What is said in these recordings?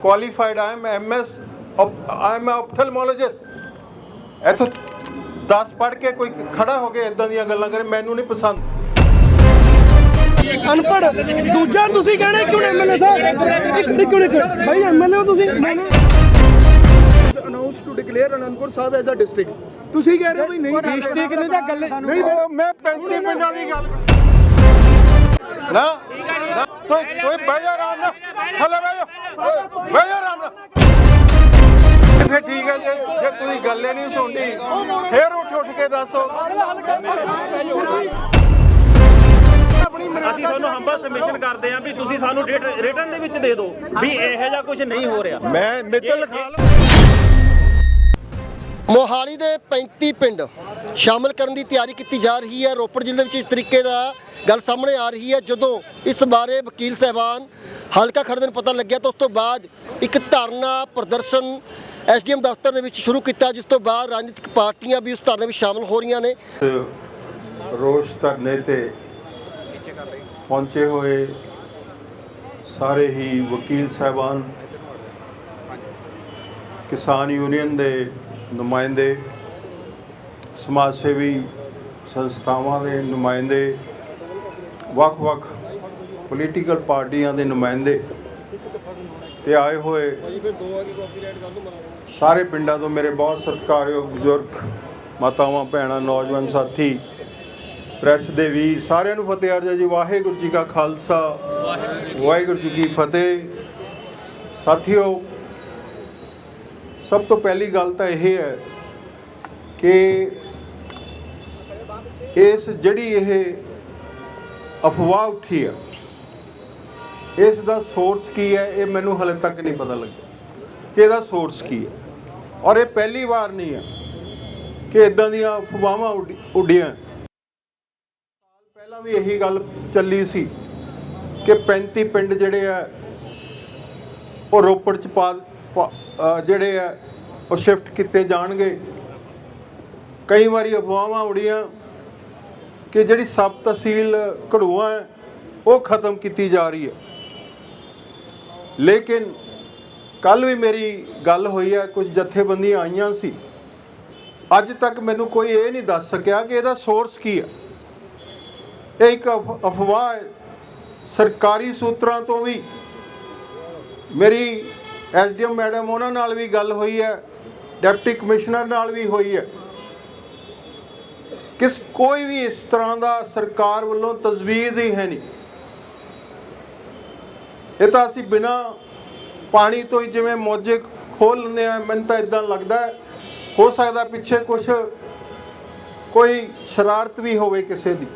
qualified i am ms i am ophthalmologist. ਇਥੋਂ 10 ਪੜ੍ਹ ਕੇ ਕੋਈ ਖੜਾ ਹੋ ਕੇ ਇਦਾਂ ਦੀਆਂ ਗੱਲਾਂ ਕਰੇ ਮੈਨੂੰ ਨਹੀਂ ਪਸੰਦ। ਅਨਪੜ ਦੂਜਾ ਤੁਸੀਂ ਕਹਿਣਾ ਕਿਉਂ ਐਮਐਲਏ ਸਾਹਿਬ? ਇੱਕ ਇੱਕ ਮਿੰਟ। ਭਾਈ ਐਮਐਲਏ ਹੋ ਤੁਸੀਂ? Announce to declare Anandpur Sahib as a district ਤੁਸੀਂ ਕਹਿ ਰਹੇ ਹੋ ਵੀ ਨਹੀਂ ਡਿਸਟ੍ਰਿਕਟ ਨੇ ਤਾਂ ਗੱਲ ਨਹੀਂ ਮੈਂ- ਮੈਂ 35 ਪਿੰਡਾਂ ਦੀ ਗੱਲ ਨਾ ਨਾ ਤੂੰ ਤੂੰ ਬਹਿ ਜਾ ਆਰਾਮ ਨਾਲ। ਥੱਲੇ ਬਹਿ ਜਾ। ਓਏ, ਬਹਿ ਜਾ ਆਰਾਮ ਨਾਲ। ਫਿਰ ਠੀਕ ਹੈ ਜੇ ਜੇ ਤੁਸੀਂ ਗੱਲ ਹੀ ਨਹੀਂ ਸੁਣਦੀ ਫਿਰ ਉੱਠ ਉੱਠ ਕੇ ਦੱਸੋ। ਅਸੀਂ ਤੁਹਾਨੂੰ ਹੰਬਲ ਸਬਮਿਸ਼ਨ ਕਰਦੇ ਆਂ ਵੀ ਤੁਸੀਂ ਸਾਨੂੰ ਰਿਟਰਨ ਦੇ ਵਿੱਚ ਦੇ ਦਿਓ ਵੀ ਇਹੋ ਜਿਹਾ ਕੁਝ ਨਹੀਂ ਹੋ ਰਿਹਾ। ਮੈਂ ਮੇਰੇ ਲਿਖਾ ਲਓ ਮੋਹਾਲੀ ਦੇ 35 ਪਿੰਡ ਸ਼ਾਮਲ ਕਰਨ ਦੀ ਤਿਆਰੀ ਕੀਤੀ ਜਾ ਰਹੀ ਹੈ। ਰੋਪੜ ਜ਼ਿਲ੍ਹੇ ਵਿੱਚ ਇਸ ਤਰੀਕੇ ਦਾ ਗੱਲ ਸਾਹਮਣੇ ਆ ਰਹੀ ਹੈ, ਜਦੋਂ ਇਸ ਬਾਰੇ ਵਕੀਲ ਸਹਿਬਾਨ ਹਲਕਾ ਖੜਦੇ ਨੂੰ ਪਤਾ ਲੱਗਿਆ ਤਾਂ ਉਸ ਤੋਂ ਬਾਅਦ ਇੱਕ ਧਰਨਾ ਪ੍ਰਦਰਸ਼ਨ ਐਸਡੀਐਮ ਦਫ਼ਤਰ ਦੇ ਵਿੱਚ ਸ਼ੁਰੂ ਕੀਤਾ, ਜਿਸ ਤੋਂ ਬਾਅਦ ਰਾਜਨੀਤਿਕ ਪਾਰਟੀਆਂ ਵੀ ਉਸ ਧਰਨੇ ਵਿੱਚ ਸ਼ਾਮਲ ਹੋ ਰਹੀਆਂ ਨੇ। ਰੋਸ਼ ਧਰਨੇ ਤੇ ਪਹੁੰਚੇ ਹੋਏ ਸਾਰੇ ਹੀ ਵਕੀਲ ਸਾਹਿਬਾਨ, ਕਿਸਾਨ ਯੂਨੀਅਨ ਦੇ ਨੁਮਾਇੰਦੇ ਸਮਾਜ ਸੇਵੀ ਸੰਸਥਾਵਾਂ ਦੇ ਨੁਮਾਇੰਦੇ, ਵੱਖ-ਵੱਖ ਪੋਲੀਟੀਕਲ ਪਾਰਟੀਆਂ ਦੇ ਨੁਮਾਇੰਦੇ ਤੇ ਆਏ ਹੋਏ ਸਾਰੇ ਪਿੰਡਾਂ ਤੋਂ ਮੇਰੇ ਬਹੁਤ ਸਤਿਕਾਰਯੋਗ ਬਜ਼ੁਰਗ ਮਾਤਾਵਾਂ, ਭੈਣਾਂ, ਨੌਜਵਾਨ ਸਾਥੀ, ਪ੍ਰੈਸ ਦੇ ਵੀਰ, ਸਾਰਿਆਂ ਨੂੰ ਫਤਿਹ ਅਰਜ਼ਾ ਜੀ, ਵਾਹਿਗੁਰੂ ਜੀ ਕਾ ਖਾਲਸਾ, ਵਾਹਿਗੁਰੂ ਜੀ ਕੀ ਫਤਿਹ। ਸਾਥੀਓ ਸਭ ਤੋਂ ਪਹਿਲੀ ਗੱਲ ਤਾਂ ਇਹ ਹੈ ਕਿ ਇਸ ਜਿਹੜੀ ਇਹ ਅਫਵਾਹ ਉੱਠੀ ਹੈ ਇਸ ਦਾ ਸੋਰਸ ਕੀ ਹੈ, ਇਹ ਮੈਨੂੰ ਹਲੇ ਤੱਕ ਨਹੀਂ ਪਤਾ ਲੱਗਿਆ ਕਿ ਇਹਦਾ ਸੋਰਸ ਕੀ ਹੈ। ਔਰ ਇਹ ਪਹਿਲੀ ਵਾਰ ਨਹੀਂ ਹੈ ਕਿ ਇਦਾਂ ਦੀਆਂ ਅਫਵਾਹਾਂ ਉੱਡੀ- ਉੱਡੀਆਂ ਸਾਲ ਪਹਿਲਾਂ ਵੀ ਇਹੀ ਗੱਲ ਚੱਲੀ ਸੀ ਕਿ 35 ਪਿੰਡ ਜਿਹੜੇ ਆ, ਉਹ ਰੋਪੜ ਚ ਪਾ ਜਿਹੜੇ ਆ, ਉਹ ਸ਼ਿਫਟ ਕੀਤੇ ਜਾਣਗੇ। ਕਈ ਵਾਰੀ ਅਫਵਾਹਾਂ ਉੜੀਆਂ ਕਿ ਜਿਹੜੀ ਸਬ ਤਹਿਸੀਲ ਘੜੂਆ ਹੈ, ਉਹ ਖਤਮ ਕੀਤੀ ਜਾ ਰਹੀ ਹੈ। ਲੇਕਿਨ ਕੱਲ ਵੀ ਮੇਰੀ ਗੱਲ ਹੋਈ ਹੈ, ਕੁਝ ਜਥੇਬੰਦੀਆਂ ਆਈਆਂ ਸੀ। ਅੱਜ ਤੱਕ ਮੈਨੂੰ ਕੋਈ ਇਹ ਨਹੀਂ ਦੱਸ ਸਕਿਆ ਕਿ ਇਹਦਾ ਸੋਰਸ ਕੀ ਹੈ। ਇਹ ਇੱਕ ਅਫ- ਅਫਵਾਹ ਹੈ। ਸਰਕਾਰੀ ਸੂਤਰਾਂ ਤੋਂ ਵੀ ਮੇਰੀ ਐਸਡੀਐਮ ਮੈਡਮ, ਉਹਨਾਂ ਨਾਲ ਵੀ ਗੱਲ ਹੋਈ ਹੈ, ਡਿਪਟੀ ਕਮਿਸ਼ਨਰ ਨਾਲ ਵੀ ਹੋਈ ਹੈ। ਕਿਸ, ਕੋਈ ਵੀ ਇਸ ਤਰ੍ਹਾਂ ਦਾ ਸਰਕਾਰ ਵੱਲੋਂ ਤਜਵੀਜ਼ ਹੀ ਹੈ ਨਹੀਂ। ਇਹ ਤਾਂ ਅਸੀਂ ਬਿਨਾ ਪਾਣੀ ਤੋਂ ਹੀ ਜਿਵੇਂ ਮੋਜੇ ਖੋਲ ਲੈਂਦੇ ਆ ਮੈਨੂੰ ਤਾਂ ਇਦਾਂ ਲੱਗਦਾ ਹੋ। ਸਕਦਾ ਪਿੱਛੇ ਕੁਝ ਕੋਈ ਸ਼ਰਾਰਤ ਵੀ ਹੋਵੇ ਕਿਸੇ ਦੀ।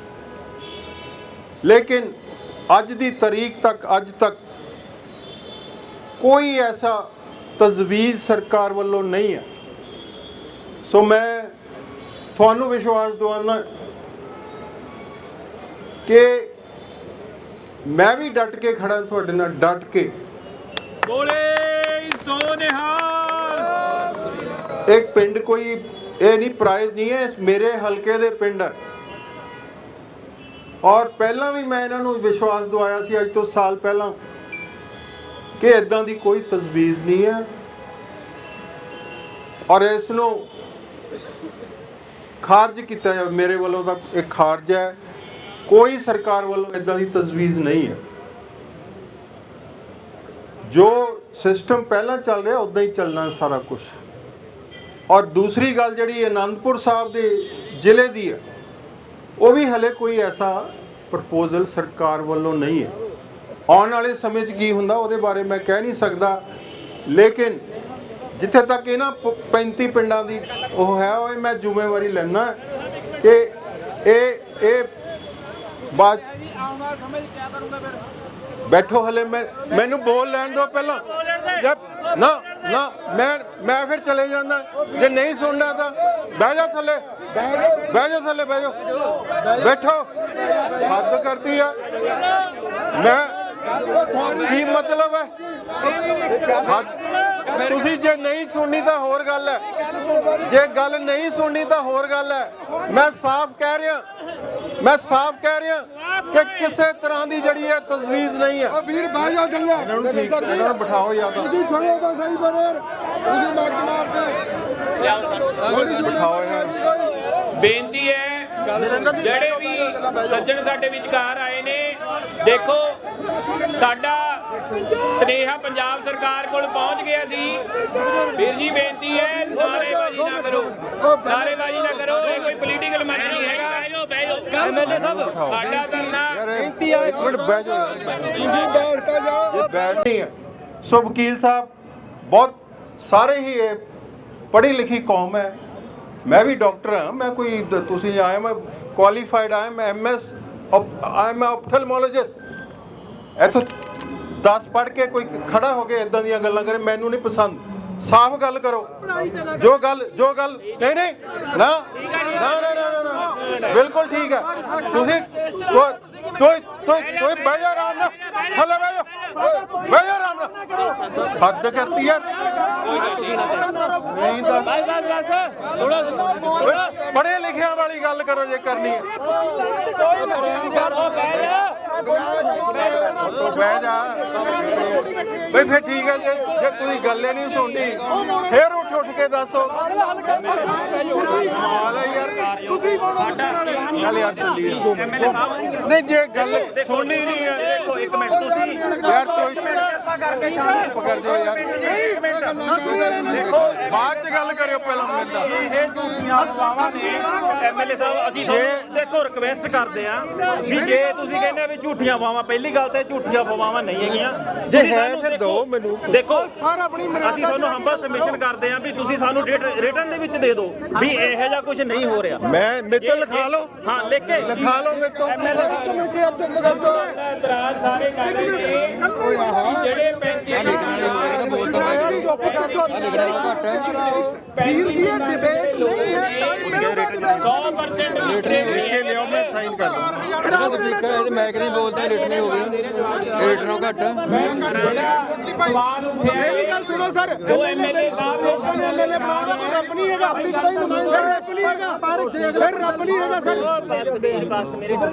ਲੇਕਿਨ ਅੱਜ ਦੀ ਤਾਰੀਖ ਤੱਕ, ਅੱਜ ਤੱਕ ਕੋਈ ਐਸਾ ਤਜਵੀਜ਼ ਸਰਕਾਰ ਵੱਲੋਂ ਨਹੀਂ ਹੈ। ਸੋ ਮੈਂ ਤੁਹਾਨੂੰ ਵਿਸ਼ਵਾਸ ਦਿਵਾਉਣਾ ਕਿ ਮੈਂ ਵੀ ਡਟ ਕੇ ਖੜਾ ਤੁਹਾਡੇ ਨਾਲ ਡਟ ਕੇ। ਬੋਲੇ ਸੋਨਿਹਾਲ ਇੱਕ ਪਿੰਡ ਕੋਈ ਇਹ ਨਹੀਂ ਪ੍ਰਾਈਜ਼ ਨਹੀਂ ਹੈ ਮੇਰੇ ਹਲਕੇ ਦੇ ਪਿੰਡ ਹੈ। ਔਰ ਪਹਿਲਾਂ ਵੀ ਮੈਂ ਇਹਨਾਂ ਨੂੰ ਵਿਸ਼ਵਾਸ ਦਵਾਇਆ ਸੀ ਅੱਜ ਤੋਂ ਸਾਲ ਪਹਿਲਾਂ। ਕਿ ਇਦਾਂ ਦੀ ਕੋਈ ਤਜਵੀਜ਼ ਨਹੀਂ ਹੈ। ਔਰ ਇਸ ਨੂੰ ਖਾਰਜ ਕੀਤਾ ਜਾਵੇ, ਮੇਰੇ ਵੱਲੋਂ ਤਾਂ ਇਹ ਖਾਰਜ ਹੈ। ਕੋਈ ਸਰਕਾਰ ਵੱਲੋਂ ਇਦਾਂ ਦੀ ਤਜਵੀਜ਼ ਨਹੀਂ ਹੈ। ਜੋ ਸਿਸਟਮ ਪਹਿਲਾਂ ਚੱਲ ਰਿਹਾ ਉਦਾਂ ਹੀ ਚੱਲਣਾ ਸਾਰਾ ਕੁਝ ਔਰ ਦੂਸਰੀ ਗੱਲ ਜਿਹੜੀ ਆਨੰਦਪੁਰ ਸਾਹਿਬ ਦੇ ਜ਼ਿਲ੍ਹੇ ਦੀ ਹੈ, ਉਹ ਵੀ ਹਲੇ ਕੋਈ ਐਸਾ ਪ੍ਰਪੋਜ਼ਲ ਸਰਕਾਰ ਵੱਲੋਂ ਨਹੀਂ ਹੈ। ਆਉਣ ਵਾਲੇ ਸਮੇਂ 'ਚ ਕੀ ਹੁੰਦਾ, ਉਹਦੇ ਬਾਰੇ ਮੈਂ ਕਹਿ ਨਹੀਂ ਸਕਦਾ। ਲੇਕਿਨ ਜਿੱਥੇ ਤੱਕ ਇਹਨਾਂ ਪ- 35 ਪਿੰਡਾਂ ਦੀ ਉਹ ਹੈ, ਉਹ ਮੈਂ ਜ਼ਿੰਮੇਵਾਰੀ ਲੈਣਾ ਕਿ ਇਹ ਇਹ ਬਾਅਦ ਬੈਠੋ ਹਲੇ, ਮੈਂ, ਮੈਨੂੰ ਬੋਲ ਲੈਣ ਦਿਓ ਪਹਿਲਾਂ। ਜੇ- ਨਾ ਨਾ, ਮੈਂ ਮੈਂ ਫਿਰ ਚਲੇ ਜਾਂਦਾ। ਜੇ ਨਹੀਂ ਸੁਣਨਾ ਤਾਂ ਬਹਿ ਜਾ ਥੱਲੇ। ਬਹਿ ਜਾ ਥੱਲੇ, ਬਹਿ ਜਾ। ਬੈਠੋ। ਹੱਦ ਕਰਤੀ ਆ। ਮੈਂ ਕੀ ਮਤਲਬ ਹੈ? ਤੁਸੀਂ ਜੇ ਨਹੀਂ ਸੁਣਨੀ ਤਾਂ ਹੋਰ ਗੱਲ ਹੈ। ਜੇ ਗੱਲ ਨਹੀਂ ਸੁਣਨੀ ਤਾਂ ਹੋਰ ਗੱਲ ਹੈ। ਮੈਂ ਸਾਫ਼ ਕਹਿ ਰਿਹਾ ਮੈਂ ਸਾਫ਼ ਕਹਿ ਰਿਹਾ ਕਿ ਕਿਸੇ ਤਰ੍ਹਾਂ ਦੀ ਜਿਹੜੀ ਹੈ ਤਜਵੀਜ਼ ਨਹੀਂ ਹੈ। ਵੀਰ ਭਾਈ ਆ ਗੱਲਾਂ ਇਹਨਾਂ ਨੂੰ ਬਿਠਾਓ ਜਾਂ ਤਾਂ। ਤੁਸੀਂ ਛੋੜੋ ਤਾਂ ਸਹੀ ਬਰੇਰ ਤੁਸੀਂ ਮੱਕ ਮਾਰਦੇ। ਬਿਠਾਓ ਇਹਨਾਂ ਬੇਨਤੀ ਹੈ ਜਿਹੜੇ ਵੀ ਸੱਜਣ ਸਾਡੇ ਵਿਚਕਾਰ ਆਏ ਨੇ ਦੇਖੋ ਸਾਡਾ ਸਨੇਹਾ ਪੰਜਾਬ ਸਰਕਾਰ ਕੋਲ ਪਹੁੰਚ ਗਿਆ ਸੀ। ਵੀਰ ਜੀ ਬੇਨਤੀ ਹੈ ਨਾਰੇਬਾਜ਼ੀ ਨਾ ਕਰੋ। ਨਾਰੇਬਾਜ਼ੀ ਨਾ ਕਰੋ ਇਹ ਕੋਈ ਪੋਲੀਟੀਕਲ ਮੰਚ ਨਹੀਂ ਹੈਗਾ। ਐਮਐਲਏ ਸਾਹਿਬ ਸਾਡਾ ਧਰਨਾ ਇੱਕ ਮਿੰਟ ਬਹਿ। ਤੁਸੀਂ ਜਾਓ। ਹੈ। ਸੋ ਵਕੀਲ ਸਾਹਿਬ ਬਹੁਤ ਸਾਰੇ ਹੀ ਇਹ ਪੜ੍ਹੀ ਲਿਖੀ ਕੌਮ ਹੈ। ਮੈਂ ਵੀ ਡਾਕਟਰ ਹਾਂ ਮੈਂ ਕੋਈ ਦ- ਤੁਸੀਂ ਆਏ ਮੈਂ ਕੁਆਲੀਫਾਈਡ ਆਇਆ ਮੈਂ ਐਮਐਸ ਆਈ ਐਮ ਆਪਥਲਮੋਲੋਜਿਸਟ ਇੱਥੋਂ 10 ਪੜ੍ਹ ਕੇ ਕੋਈ ਖੜਾ ਹੋ ਕੇ ਇਦਾਂ ਦੀਆਂ ਗੱਲਾਂ ਕਰੇ ਮੈਨੂੰ ਨਹੀਂ ਪਸੰਦ। ਸਾਫ਼ ਗੱਲ ਕਰੋ। ਜੋ ਗੱਲ ਜੋ ਗੱਲ ਨਹੀਂ ਨਹੀਂ ਨਾ ਨਾ ਨਾ ਨਾ ਨਾ, ਨਾ ਬਿਲਕੁਲ ਠੀਕ ਹੈ। ਤੁਸੀਂ ਤੋ ਤੋ ਤੋ ਬਹਿ ਜਾ ਆਰਾਮ ਨਾਲ ਥੱਲੇ ਬਹਿ ਜਾ ਬਹਿ ਜਾ ਆਰਾਮ ਨਾਲ ਹੱਦ ਕਰਤੀ ਯਾਰ ਨਹੀਂ ਤਾਂ ਬਸ ਬਸ ਬਸ ਪੜ੍ਹੇ ਲਿਖਿਆਂ ਵਾਲੀ ਗੱਲ ਕਰੋ ਜੇ ਕਰਨੀ ਹੈ ਬਹਿ ਜਾ ਬਈ ਫਿਰ ਠੀਕ ਹੈ ਜੇ ਜੇ ਤੁਸੀਂ ਗੱਲੇ ਨਹੀਂ ਸੁਣਨੀ ਫਿਰ ਉੱਠ ਉੱਠ ਕੇ ਦੱਸੋ। ਹਾਲ ਹੈ ਯਾਰ। ਤੁਸੀਂ ਨਹੀਂ ਜੇ ਗੱਲ ਸੁਣਨੀ ਨਹੀਂ ਹੈ। ਦੇਖੋ ਇੱਕ ਮਿੰਟ ਤੁਸੀਂ ਯਾਰ ਕੋਈ ਪਕੜ ਜਾਓ ਯਾਰ। ਬਾਅਦ ਚ ਗੱਲ ਕਰਿਓ ਪਹਿਲਾਂ ਮਿਲਦਾ ਇਹ ਝੂਠੀਆਂ ਅਫਵਾਹਾਂ ਨੇ। ਐਮਐਲਏ ਸਾਹਿਬ ਅਸੀਂ ਤੁਹਾਨੂੰ ਦੇਖੋ ਰਿਕਵੈਸਟ ਕਰਦੇ ਆ ਵੀ ਜੇ ਤੁਸੀਂ ਕਹਿੰਦੇ ਆ ਵੀ ਝੂਠੀਆਂ ਅਫਵਾਹਾਂ ਪਹਿਲੀ ਗੱਲ ਤੇ ਝੂਠੀਆਂ ਅਫਵਾਹਾਂ ਨਹੀਂ ਹੈਗੀਆਂ। ਜੇ ਤੁਸੀਂ ਹੈ ਸਾਨੂੰ ਫਿਰ ਦੇਖੋ- ਦਿਓ ਮੈਨੂੰ। ਦੇਖੋ ਅਸੀਂ ਤੁਹਾਨੂੰ ਹੰਬਲ ਸਬਮਿਸ਼ਨ ਕਰਦੇ ਆ ਵੀ ਤੁਸੀਂ ਸਾਨੂੰ ਰਿਟਰਨ ਦੇ ਵਿੱਚ ਦੇ ਦਿਓ ਵੀ ਇਹੋ ਜਿਹਾ ਕੁਝ ਨਹੀਂ ਹੋ ਰਿਹਾ। ਮੈਂ ਲਿਖਾ ਲਓ। ਹਾਂ ਲਿਖ ਕੇ। ਲਿਖਾ ਲਓ ਮੇਰੇ ਤੋਂ। ਇਤਰਾਜ਼ ਸਾਰੇ ਕਰ ਰਹੇ ਨੇ। ਕਿ ਜਿਹੜੇ ਪੈਂਚੇ ਵੀਰ ਜੀ ਇਹ ਡਿਬੇਟ ਨਹੀਂ ਹੈ 100% ਲਿਖ ਕੇ ਲਿਆਓ ਮੈਂ ਸਾਈਨ ਕਰ ਦੂੰ ਮੈਂ ਕਿਹਦੀ ਬੋਲਦਾ ਲੀਟਰ ਹੋ ਗਏ ਲੀਟਰੋਂ ਘੱਟ ਸਵਾਲ ਉੱਠਿਆ ਮੇਰੀ ਗੱਲ ਸੁਣੋ ਸਰ ਜੋ ਐਮਐਲਏ ਸਾਹਿਬ ਲੋਕਾਂ ਨੂੰ ਐਮਐਲਏ ਬਣਾਉਣਾ ਕੋਈ ਰੱਬ ਨਹੀਂ ਹੈਗਾ ਆਪਣੀ ਤਾਂ ਨੁਮਾਇੰਦਾ ਰੱਬ ਨਹੀਂ ਹੈਗਾ ਪਰ ਜੇ ਫਿਰ ਰੱਬ ਨਹੀਂ ਹੈਗਾ ਸਰ ਬਸ ਮੇਰੇ ਪਾਸ ਮੇਰੇ ਕੋਲ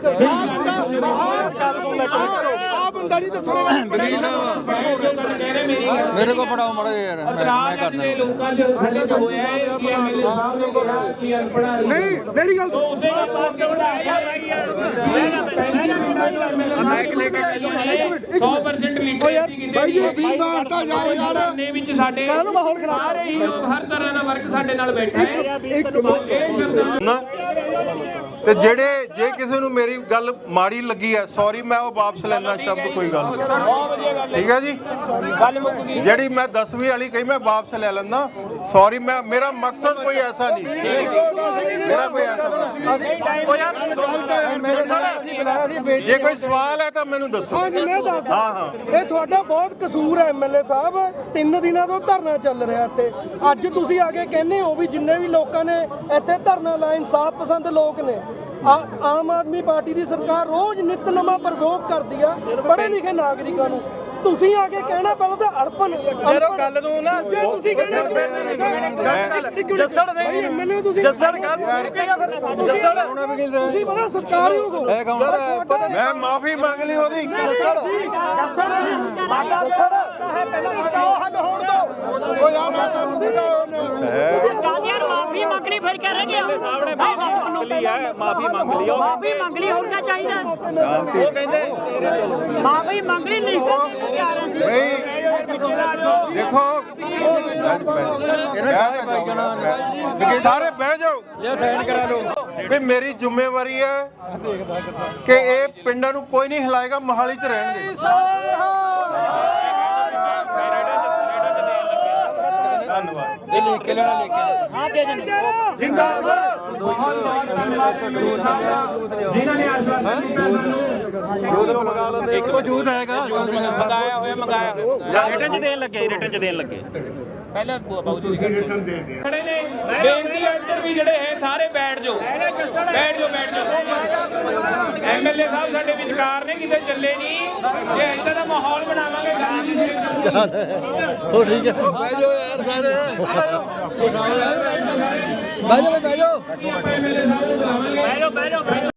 ਆ ਬੰਦਾ ਨਹੀਂ ਦੱਸਣਾ। ਮੇਰੇ ਕੋਲ ਪੜਾਓ ਮੜਾ ਯਾਰ ਮੈਂ ਦੇ ਲੋਕਾਂ ਦੇ ਚ ਹੋਇਆ ਹੈ ਕਿ ਐਮਐਲਏ ਸਾਹਿਬ ਨੇ ਕਿਹਾ ਕਿ ਅਨਪੜਾ ਨਹੀਂ ਮੇਰੀ ਗੱਲ ਸੁਣੋ। ਉਸੇ ਦਾ ਪਾਸ ਬਣਾਇਆ ਮਾਈਕ ਲੈ ਕੇ 100% ਲੀਟਰੇਸੀ ਭਾਈ ਜੀ ਵੀ ਮਾਰਤਾ ਜਾਓ ਯਾਰ। ਨੇ ਵਿੱਚ ਸਾਡੇ ਸਾਰੇ ਹੀ ਲੋਕ ਹਰ ਤਰ੍ਹਾਂ ਦਾ ਵਰਗ ਸਾਡੇ ਨਾਲ ਬੈਠਾ ਹੈ। ਨਾ ਤੇ ਜਿਹੜੇ ਜੇ ਕਿਸੇ ਨੂੰ ਮੇਰੀ ਗੱਲ ਮਾੜੀ ਲੱਗੀ ਹੈ ਸੌਰੀ ਮੈਂ ਉਹ ਵਾਪਸ ਲੈਣਾ ਸ਼ਬਦ। ਕੋਈ ਗੱਲ ਨਹੀਂ। ਠੀਕ ਹੈ ਜੀ? ਗੱਲ ਮੁੱਕ ਗਈ। ਜਿਹੜੀ ਮੈਂ 10ਵੀਂ ਵਾਲੀ ਕਹੀ ਮੈਂ ਵਾਪਸ ਲੈ ਲੈਂਦਾ। ਸੌਰੀ ਮੈਂ ਮੇਰਾ ਮਕਸਦ ਕੋਈ ਐਸਾ ਨਹੀਂ। ਮੇਰਾ ਕੋਈ ਐਸਾ ਨਹੀਂ। ਜੇ ਕੋਈ ਸਵਾਲ ਹੈ ਤਾਂ ਮੈਨੂੰ ਦੱਸੋ। ਹਾਂਜੀ ਮੈਂ ਦੱਸਦਾ ਹਾਂ ਹਾਂ। ਇਹ ਤੁਹਾਡਾ ਬਹੁਤ ਕਸੂਰ ਹੈ ਐਮਐਲਏ ਸਾਹਿਬ। ਤਿੰਨ ਦਿਨਾਂ ਤੋਂ ਧਰਨਾ ਚੱਲ ਰਿਹਾ ਇੱਥੇ। ਅੱਜ ਤੁਸੀਂ ਆ ਕੇ ਕਹਿੰਦੇ ਹੋ ਵੀ ਜਿੰਨੇ ਵੀ ਲੋਕਾਂ ਨੇ ਇੱਥੇ ਧਰਨਾ ਲਾਇਆ ਇਨਸਾਫ ਪਸੰਦ ਲੋਕ ਨੇ। ਆ- ਆਮ ਆਦਮੀ ਪਾਰਟੀ ਦੀ ਸਰਕਾਰ ਰੋਜ਼ ਨਿਤ ਨਵਾਂ ਪ੍ਰਵੋਕ ਕਰਦੀ ਆ ਪੜ੍ਹੇ ਲਿਖੇ ਨਾਗਰਿਕਾਂ ਨੂੰ। ਤੁਸੀਂ ਆ ਕੇ ਕਹਿਣਾ ਪਹਿਲਾਂ ਤਾਂ ਅੜਪਨ ਜਦੋਂ ਗੱਲ ਨੂੰ ਨਾ ਜੇ ਤੁਸੀਂ ਕਹਿੰਦੇ ਜੱਸੜ ਦੇ ਐਮਐਲਏ ਤੁਸੀਂ ਜੱਸੜ ਗੱਲ ਜੱਸੜ ਤੁਸੀਂ ਬੜਾ ਸਤਿਕਾਰਯੋਗ ਹੋ ਇਹ ਕੌਣ? ਤੁਹਾਡਾ- ਮੈਂ ਮਾਫੀ ਮੰਗ ਲਈ ਉਹਦੀ। ਕਾਦੀਆਂ ਨੂੰ ਮਾਫੀ ਮੰਗ ਲਈ ਫਿਰ ਕਰਾਂਗੇ ਮੰਗਲੀ ਹੈ ਮਾਫੀ ਮੰਗ ਲਈ ਉਹ ਮਾਫੀ ਮੰਗ ਲਈ ਹੋਰ ਕੀ ਚਾਹੀਦਾ? ਉਹ ਕਹਿੰਦੇ ਮਾਫੀ ਮੰਗ ਲਈ ਨਹੀਂ ਬਈ ਦੇਖੋ। ਸਾਰੇ ਬਹਿ ਜਾਓ। ਇਹ ਸਾਈਨ ਕਰਾ ਲਓ। ਵੀ ਮੇਰੀ ਜ਼ਿੰਮੇਵਾਰੀ ਹੈ ਕਿ ਇਹ ਪਿੰਡਾਂ ਨੂੰ ਕੋਈ ਨਹੀਂ ਹਿਲਾਏਗਾ ਮੋਹਾਲੀ 'ਚ ਰਹਿਣਗੇ। ਧੰਨਵਾਦ। ਇਹ ਲਿਖ ਕੇ ਲੈਣਾ ਲਿਖ ਕੇ ਹਾਂ ਦੇ ਦੇਣੀ। ਇੱਕ ਵਜੂਦ ਹੈਗਾ ਮੰਗਾਇਆ ਹੋਇਆ ਮੰਗਾਇਆ ਹੋਇਆ। ਰਿਟਰਨ ਚ ਦੇਣ ਲੱਗੇ ਰਿਟਰਨ ਚ ਦੇਣ ਲੱਗੇ। ਪਹਿਲਾਂ ਬਾਬੂ ਜੀ ਖੜੇ ਨੇ। ਬੇਨਤੀ ਇੱਧਰ ਵੀ ਜਿਹੜੇ ਹੈ ਸਾਰੇ ਬੈਠ ਜਾਓ। ਬੈਠ ਜਾਓ ਬੈਠ ਜਾਓ। ਐਮਐਲਏ ਸਾਹਿਬ ਸਾਡੇ ਵਿਚਕਾਰ ਨੇ ਕਿਤੇ ਚੱਲੇ ਨਹੀਂ। ਜੇ ਇਦਾਂ ਦਾ ਮਾਹੌਲ ਬਣਾਵਾਂਗੇ ਤਾਂ ਨਹੀਂ ਹੋ ਠੀਕ ਹੈ। ਬਹਿ ਜਾਓ ਯਾਰ ਸਾਰੇ। ਬਹਿ ਜਾਓ। ਬਹਿ ਜਾਓ। ਬੈਠੋ ਬੈਠੋ